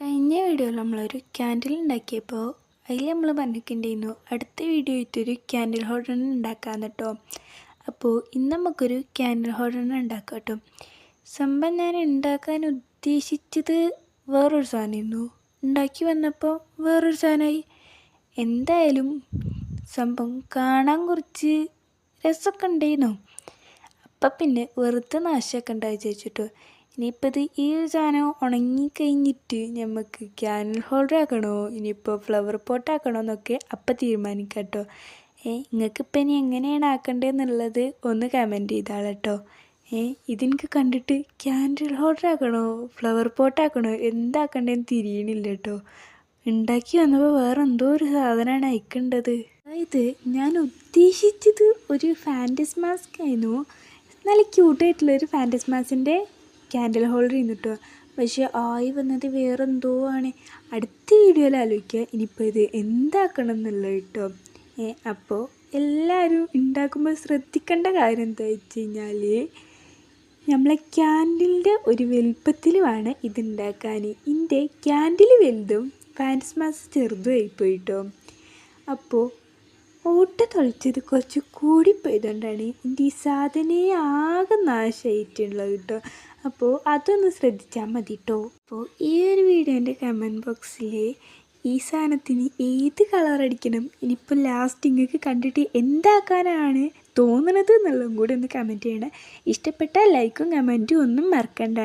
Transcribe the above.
കഴിഞ്ഞ വീഡിയോയിൽ നമ്മളൊരു ക്യാൻഡിൽ ഉണ്ടാക്കിയപ്പോൾ അതിൽ നമ്മൾ പറഞ്ഞിട്ടുണ്ടായിരുന്നു അടുത്ത വീഡിയോ ആയിട്ടൊരു ക്യാൻഡിൽ ഹോൾഡർ ഉണ്ടാക്കാമെന്ന് കേട്ടോ. അപ്പോൾ ഇന്ന് നമുക്കൊരു ക്യാൻഡിൽ ഹോൾഡർ ഉണ്ടാക്കാം കേട്ടോ. സംഭവം ഞാൻ ഉണ്ടാക്കാൻ ഉദ്ദേശിച്ചത് വേറൊരു സാധനമായിരുന്നു. ഉണ്ടാക്കി വന്നപ്പോൾ വേറൊരു സാധനമായി. എന്തായാലും സംഭവം കാണാൻ കുറച്ച് രസമൊക്കെ ഉണ്ടായിരുന്നു. അപ്പം പിന്നെ വെറുതെ നാശമൊക്കെ ഉണ്ടായി ചോദിച്ചിട്ടോ ഇനിയിപ്പോൾ ഇത് ഈ ഒരു സാധനം ഉണങ്ങിക്കഴിഞ്ഞിട്ട് നമുക്ക് ക്യാനൽ ഹോൾഡർ ആക്കണോ? ഇനിയിപ്പോൾ ഫ്ലവർ പോട്ട് ആക്കണോ എന്നൊക്കെ അപ്പം തീരുമാനിക്കാം കേട്ടോ ഏ നിങ്ങൾക്കിപ്പോൾ ഇനി എങ്ങനെയാണ് ആക്കേണ്ടതെന്നുള്ളത് ഒന്ന് കമന്റ് ചെയ്താൽ കേട്ടോ ഏ ഇതെനിക്ക് കണ്ടിട്ട് ക്യാൻഡിൽ ഹോൾഡർ ആക്കണോ? ഫ്ലവർ പോട്ട് ആക്കണോ? എന്താക്കണ്ടെന്ന് തിരിയണില്ല കേട്ടോ ഉണ്ടാക്കി വന്നപ്പോൾ വേറെ എന്തോ ഒരു സാധനമാണ് അയക്കേണ്ടത്. അതായത് ഞാൻ ഉദ്ദേശിച്ചത് ഒരു ഫാന്റസ് മാസ്ക് ആയിരുന്നു. നല്ല ക്യൂട്ടായിട്ടുള്ള ഒരു ഫാന്റസ് മാസിന്റെ ക്യാൻഡിൽ ഹോൾഡർ ചെയ്യുന്നു കേട്ടോ പക്ഷേ ആയി വന്നത് വേറെ എന്തോ ആണ്. അടുത്ത വീഡിയോയിൽ ആലോചിക്കുക ഇനിയിപ്പോൾ ഇത് എന്താക്കണം എന്നുള്ളത് കേട്ടോ ഏ അപ്പോൾ എല്ലാവരും ഉണ്ടാക്കുമ്പോൾ ശ്രദ്ധിക്കേണ്ട കാര്യം എന്താ വെച്ച് കഴിഞ്ഞാൽ നമ്മളെ ക്യാൻഡിലിന്റെ ഒരു വലുപ്പത്തിൽ വേണം ഇതുണ്ടാക്കാൻ. ഇതിന്റെ ക്യാൻഡിൽ വലുതും ഫാൻസ് മാസ് ചെറുതും ആയിപ്പോയിട്ടോ. അപ്പോൾ ഓട്ട തൊളിച്ചത് കുറച്ച് കൂടിപ്പോയതുകൊണ്ടാണ് എന്റെ ഈ സാധനയെ ആകെ നാശമായിട്ടുള്ളത് കേട്ടോ. അപ്പോൾ അതൊന്ന് ശ്രദ്ധിച്ചാൽ മതി കേട്ടോ. അപ്പോൾ ഈ ഒരു വീഡിയോന്റെ കമന്റ് ബോക്സിൽ ഈ സാധനത്തിന് ഏത് കളർ അടിക്കണം? ഇനിയിപ്പോൾ ലാസ്റ്റ് നിങ്ങൾക്ക് കണ്ടിട്ട് എന്താക്കാനാണ് തോന്നണത് എന്നുള്ളതും കൂടി ഒന്ന് കമന്റ് ചെയ്യണം. ഇഷ്ടപ്പെട്ട ലൈക്കും കമന്റും ഒന്നും മറക്കണ്ട.